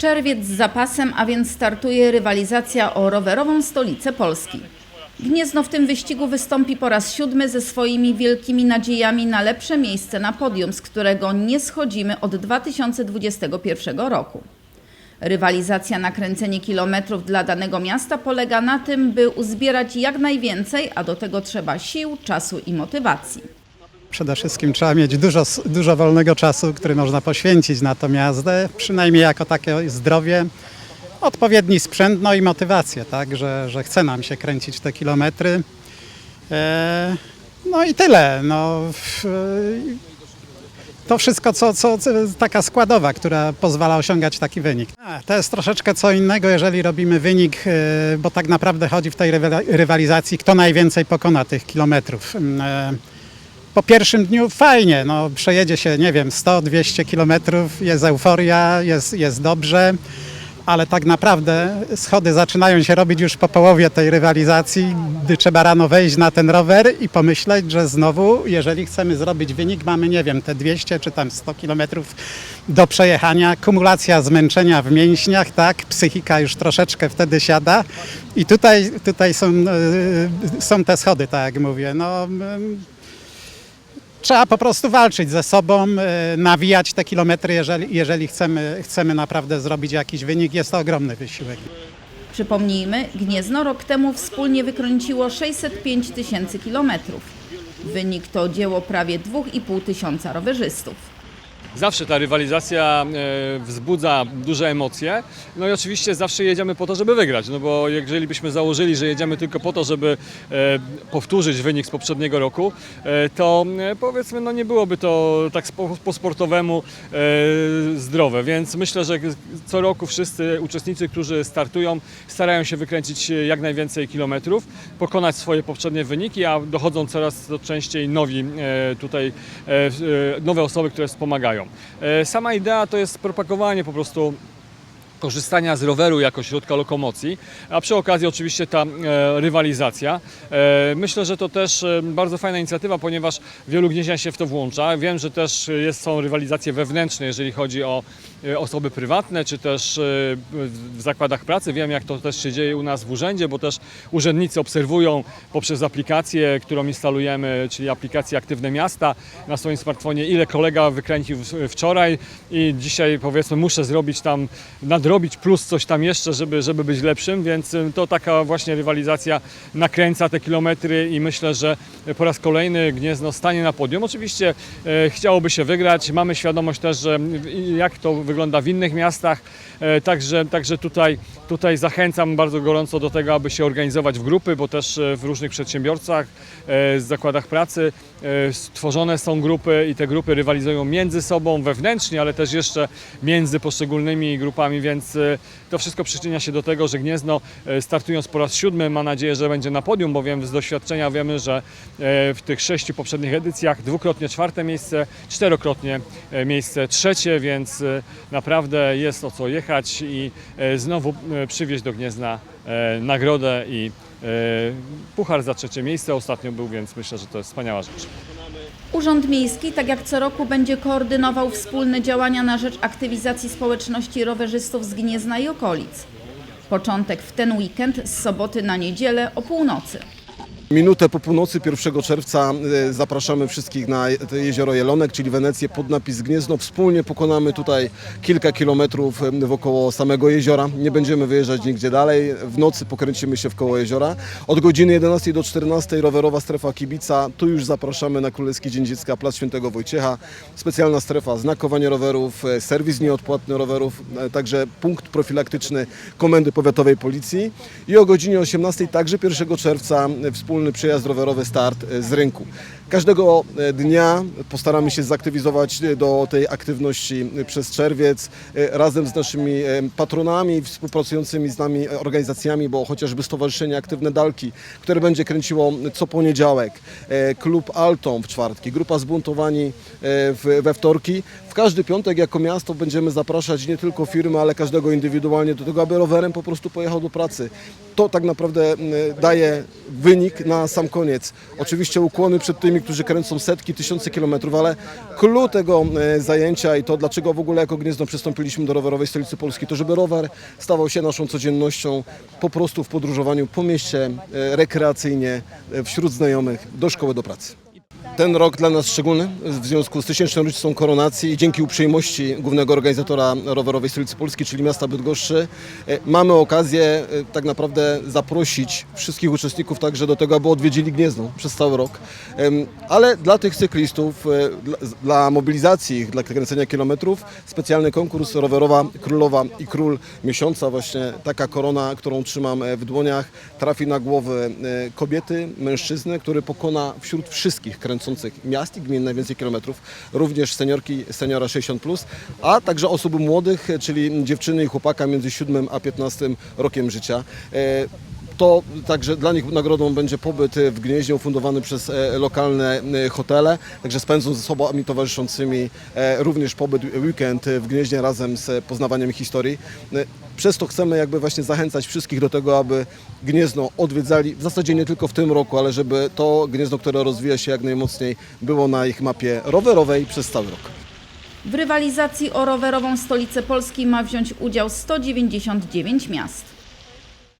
Czerwiec z zapasem, a więc startuje rywalizacja o rowerową stolicę Polski. Gniezno w tym wyścigu wystąpi po raz siódmy ze swoimi wielkimi nadziejami na lepsze miejsce na podium, z którego nie schodzimy od 2021 roku. Rywalizacja na kręcenie kilometrów dla danego miasta polega na tym, by uzbierać jak najwięcej, a do tego trzeba sił, czasu i motywacji. Przede wszystkim trzeba mieć dużo, dużo wolnego czasu, który można poświęcić na tą jazdę, przynajmniej jako takie zdrowie, odpowiedni sprzęt, no i motywację, tak, że, że chce nam się kręcić te kilometry. E, no i tyle. No, to wszystko, co, co, taka składowa, która pozwala osiągać taki wynik. A, to jest troszeczkę co innego, jeżeli robimy wynik, e, bo tak naprawdę chodzi w tej rywa- rywalizacji, kto najwięcej pokona tych kilometrów. Po pierwszym dniu fajnie, no, przejedzie się, nie wiem, 100-200 kilometrów, jest euforia, jest, jest dobrze, ale tak naprawdę schody zaczynają się robić już po połowie tej rywalizacji, gdy trzeba rano wejść na ten rower i pomyśleć, że znowu, jeżeli chcemy zrobić wynik, mamy, nie wiem, te 200 czy tam 100 kilometrów do przejechania, kumulacja zmęczenia w mięśniach, tak, psychika już troszeczkę wtedy siada. I tutaj, tutaj są, e, są te schody, tak jak mówię, no... Trzeba po prostu walczyć ze sobą, e, nawijać te kilometry, jeżeli, jeżeli chcemy, chcemy naprawdę zrobić jakiś wynik. Jest to ogromny wysiłek. Przypomnijmy, Gniezno rok temu wspólnie wykręciło 605 tysięcy kilometrów. Wynik to dzieło prawie 2,5 tysiąca rowerzystów. Zawsze ta rywalizacja e, wzbudza duże emocje. No i oczywiście zawsze jedziemy po to, żeby wygrać. No bo jeżeli byśmy założyli, że jedziemy tylko po to, żeby e, powtórzyć wynik z poprzedniego roku, e, to powiedzmy, no nie byłoby to tak po sportowemu zdrowe. Więc myślę, że co roku wszyscy uczestnicy, którzy startują, starają się wykręcić jak najwięcej kilometrów, pokonać swoje poprzednie wyniki, a dochodzą coraz częściej nowi tutaj nowe osoby, które wspomagają. E, Sama idea to jest propagowanie po prostu korzystania z roweru jako środka lokomocji, a przy okazji oczywiście ta e, rywalizacja. E, myślę, że to też e, bardzo fajna inicjatywa, ponieważ wielu gnieźnian się w to włącza. Wiem, że też jest, są rywalizacje wewnętrzne, jeżeli chodzi o osoby prywatne, czy też e, w zakładach pracy. Wiem, jak to też się dzieje u nas w urzędzie, bo też urzędnicy obserwują poprzez aplikację, którą instalujemy, czyli aplikację Aktywne Miasta na swoim smartfonie, ile kolega wykręcił wczoraj i dzisiaj powiedzmy muszę zrobić tam, nadrobić plus coś tam jeszcze, żeby, żeby być lepszym, więc y, to taka właśnie rywalizacja nakręca te kilometry i myślę, że po raz kolejny Gniezno stanie na podium. Oczywiście e, chciałoby się wygrać, mamy świadomość też, że jak to wygląda w innych miastach, e, także, także tutaj, tutaj zachęcam bardzo gorąco do tego, aby się organizować w grupy, bo też e, w różnych przedsiębiorcach, e, zakładach pracy stworzone są grupy i te grupy rywalizują między sobą wewnętrznie, ale też jeszcze między poszczególnymi grupami, więc to wszystko przyczynia się do tego, że Gniezno startując po raz siódmy ma nadzieję, że będzie na podium, bowiem z doświadczenia wiemy, że w tych sześciu poprzednich edycjach dwukrotnie czwarte miejsce, czterokrotnie miejsce trzecie, więc naprawdę jest o co jechać i e, znowu e, przywieźć do Gniezna e, nagrodę i puchar za trzecie miejsce ostatnio był, więc myślę, że to jest wspaniała rzecz. Urząd Miejski, tak jak co roku, będzie koordynował wspólne działania na rzecz aktywizacji społeczności rowerzystów z Gniezna i okolic. Początek w ten weekend z soboty na niedzielę o północy. Minutę po północy 1 czerwca e, zapraszamy wszystkich na jezioro Jelonek, czyli Wenecję pod napis Gniezno. Wspólnie pokonamy tutaj kilka kilometrów wokoło samego jeziora. Nie będziemy wyjeżdżać nigdzie dalej. W nocy pokręcimy się w jeziora. Od godziny 11 do 14 rowerowa strefa kibica. Tu już zapraszamy na Królewski Dzień Dziecka, Plac Świętego Wojciecha. Specjalna strefa znakowanie rowerów, e, serwis nieodpłatny rowerów, e, także punkt profilaktyczny Komendy Powiatowej Policji. I o godzinie 18 także 1 czerwca e, wspólny przejazd rowerowy start e, z rynku. Każdego e, dnia postaramy się zaktywizować e, do tej aktywności e, przez czerwiec razem z naszymi patronami, współpracującymi z nami organizacjami, bo chociażby Stowarzyszenie Aktywne Dalki, które będzie kręciło co poniedziałek, klub Alton w czwartki, grupa Zbuntowani we wtorki. W każdy piątek jako miasto będziemy zapraszać nie tylko firmy, ale każdego indywidualnie do tego, aby rowerem po prostu pojechał do pracy. To tak naprawdę daje wynik na sam koniec. Oczywiście ukłony przed tymi, ludźmi, którzy kręcą setki, tysiące kilometrów, ale clue tego e, zajęcia i to, dlaczego w ogóle jako Gniezno przystąpiliśmy do rowerowej stolicy Polski, to żeby rower stawał się naszą codziennością po prostu w podróżowaniu po mieście, e, rekreacyjnie, e, wśród znajomych, do szkoły, do pracy. Ten rok dla nas szczególny w związku z tysięczną rocznicą koronacji i dzięki uprzejmości głównego organizatora rowerowej stolicy Polski, czyli miasta Bydgoszczy, e, mamy okazję e, tak naprawdę zaprosić wszystkich uczestników także do tego, aby odwiedzili Gniezno przez cały rok. Ale dla tych cyklistów, e, dla, mobilizacji ich, dla kręcenia kilometrów, specjalny konkurs rowerowa Królowa i Król Miesiąca, właśnie taka korona, którą trzymam w dłoniach, trafi na głowy kobiety, mężczyzny, który pokona wśród wszystkich kręcących miast i gmin najwięcej kilometrów, również seniorki, seniora 60+, a także osób młodych, e, czyli dziewczyny i chłopaka między 7 a 15 rokiem życia. E, to także dla nich nagrodą będzie pobyt w Gnieźnie ufundowany przez e, lokalne e, hotele, także spędzą ze osobami towarzyszącymi e, również pobyt weekend w Gnieźnie razem z poznawaniem historii. E, Przez to chcemy jakby właśnie zachęcać wszystkich do tego, aby Gniezno odwiedzali, w zasadzie nie tylko w tym roku, ale żeby to Gniezno, które rozwija się jak najmocniej, było na ich mapie rowerowej przez cały rok. W rywalizacji o rowerową stolicę Polski ma wziąć udział 199 miast.